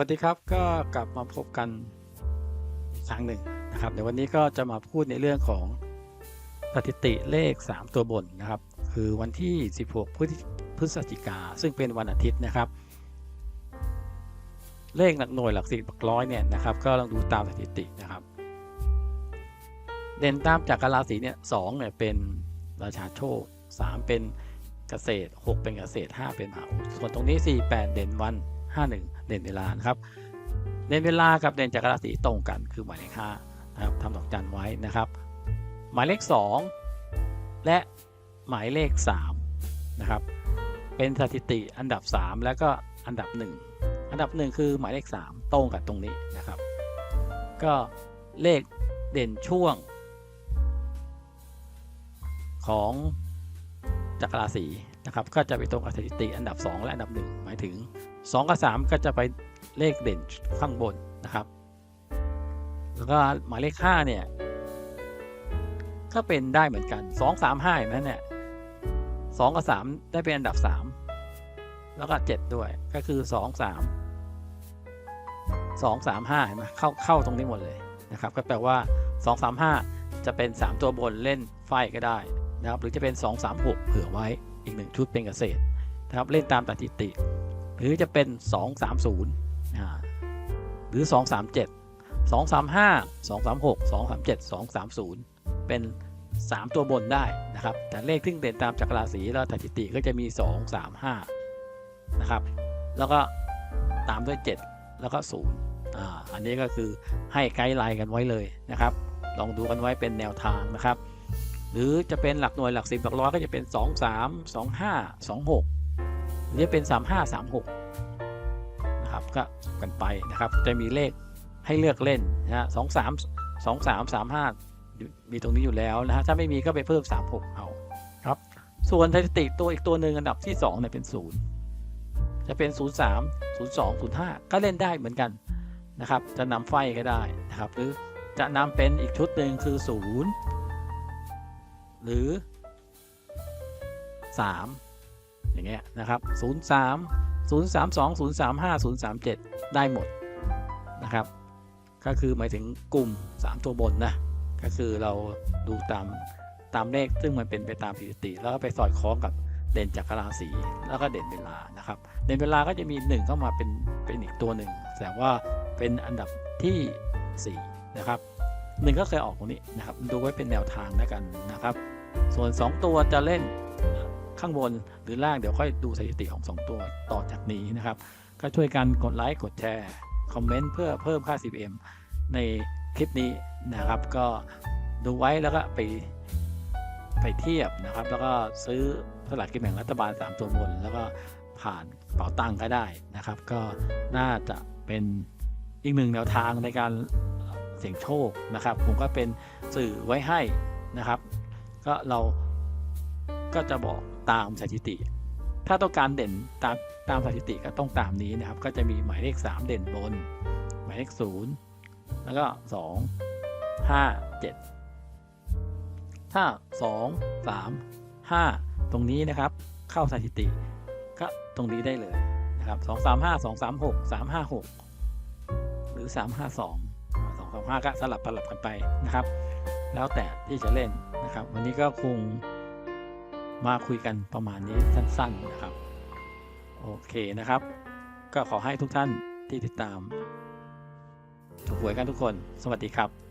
วัสดีครับก็กลับมาพบกันครั้งหนึ่งนะครับเดี๋ยววันนี้ก็จะมาพูดในเรื่องของสถิติเลข 3 ตัวบนนะครับ คือวันที่ 16พฤศพฤศจิกา ซึ่งเป็นวันอาทิตย์นะครับ เลขหลักหน่วยหลักสิบหลักร้อยเนี่ยนะครับ ก็ลองดูตามสถิตินะครับ เด่นตามจากราศีเนี่ยสองเนี่ยเป็นราชาโชค 3 เป็นเกษตร 6 เป็นเกษตร 5 เป็นมหาส่วนตรงนี้ 4 8 เด่นวัน 51 เด่นเวลานะครับเด่นเวลากับเด่นจากราศีตรงกันคือหมายเลข5นะครับทำดอกจันไว้นะครับ หมายเลข 2 และหมายเลข3นะครับเป็นสถิติอันดับ 3 แล้วก็อันดับ 1 อันดับ 1 คือหมายเลข 3 ตรงกับตรงนี้นะครับ ก็เลขเด่นช่วง ของจักรราศีนะครับก็จะไปตรงกับสถิติอันดับ 2 และอันดับ 1 หมายถึง 2 กับ 3 ก็จะไปเลขเด่นข้างบนนะครับ แล้วก็หมายเลข5เนี่ยก็เป็นได้เหมือนกัน 2 3 5เห็นไหมเนี่ย2กับ 3 ได้เป็นอันดับ 3 แล้วก็ 7 ด้วยก็คือ 2 3 2 3 5เห็นไหมเข้าเข้าตรงนี้หมดเลยนะครับ ก็แปลว่า 2 3 5 จะเป็น 3 ตัวบนเล่นไฟก็ได้นะครับ หรือจะเป็น 2 3 6 เผื่อไว้อีก 1 ชุดเป็นเกษตรนะครับ เล่นตามสถิติ หรือจะเป็น 2 3 0อ่าหรือ 2 3 7 2 3 5 2 3 6 2 3 7 2 3 0 เป็น 3 ตัวบนได้นะครับ แต่เลขที่เด่นตามจักรราศีแล้วสถิติก็จะมี 2 3 5 นะครับ แล้วก็ตามด้วย 7 แล้วก็ 0อ่าอันนี้ก็คือให้ไกด์ไลน์กันไว้เลยนะครับ ลองดูกันไว้เป็นแนวทางนะครับ หรือจะเป็นหลักหน่วยหลักสิบหลักร้อยก็จะเป็น 2 3 2 5 2 6 หรือจะเป็น 3 5 3 6 นะครับก็กันไปนะครับ จะมีเลขให้เลือกเล่นนะฮะสองสามสองสามสามห้ามีตรงนี้อยู่แล้วนะฮะถ้าไม่มีก็ไปเพิ่ม 3 6 เอาครับส่วนสถิติตัวอีกตัวหนึ่งอันดับที่2เนี่ยเป็น 0 จะเป็น 0 3 0 2 0 5 ก็เล่นได้เหมือนกันนะครับ จะนำไฟก็ได้นะครับ หรือจะนำเป็นอีกชุดหนึ่งคือ 0 หรือ 3 อย่างเงี้ยนะครับ 03 032 035 037 ได้หมดนะครับ ก็คือหมายถึงกลุ่ม 3 ตัวบนนะ ก็คือเราดูตามตามเลขซึ่งมันเป็นไปตามสถิติ แล้วก็ไปสอดคล้องกับเด่นจักรราศีแล้วก็เด่นเวลานะครับ เด่นเวลาก็จะมี 1 เข้ามาเป็นเป็นอีกตัวหนึ่งแสดงว่าเป็นอันดับที่ 4 นะครับหนึ่งก็เคยออกตรงนี้นะครับ ดูไว้เป็นแนวทางแล้วกันนะครับ ส่วน 2 ตัวจะเล่น ข้างบนหรือล่างเดี๋ยวค่อยดูสถิติของ 2 ตัวต่อจากนี้นะครับ ก็ช่วยกันกดไลค์กดแชร์ คอมเมนต์เพื่อเพิ่มค่า CPM ในคลิปนี้นะครับ ก็ดูไว้แล้วก็ไปไปเทียบนะครับ แล้วก็ซื้อสลากกินแบ่งรัฐบาล 3 ตัวบน แล้วก็ผ่านเป๋าตังก็ได้นะครับ ก็น่าจะเป็นอีกหนึ่งแนวทางในการเสี่ยงโชคนะครับ ผมก็เป็นสื่อไว้ให้นะครับ ก็เรา ก็จะบอกตามสถิติ ถ้าต้องการเด่นตามตามสถิติก็ต้องตามนี้นะครับ ก็จะมีหมายเลข 3 เด่นบน หมายเลข 0 แล้วก็ 2 5 7 ถ้า 2 3 5 ตรงนี้นะครับ เข้าสถิติ ก็ตรงนี้ได้เลยนะครับ 2 3 5 2 3 6 3 5 6 หรือ 3 5 2 2 3 5 ก็สลับสลับกันไปนะครับ แล้วแต่ที่จะเล่นนะครับ วันนี้ก็คง มาคุยกันประมาณนี้สั้นๆนะครับ โอเคนะครับ ก็ขอให้ทุกท่านที่ติดตามถูกหวยกันทุกคน สวัสดีครับ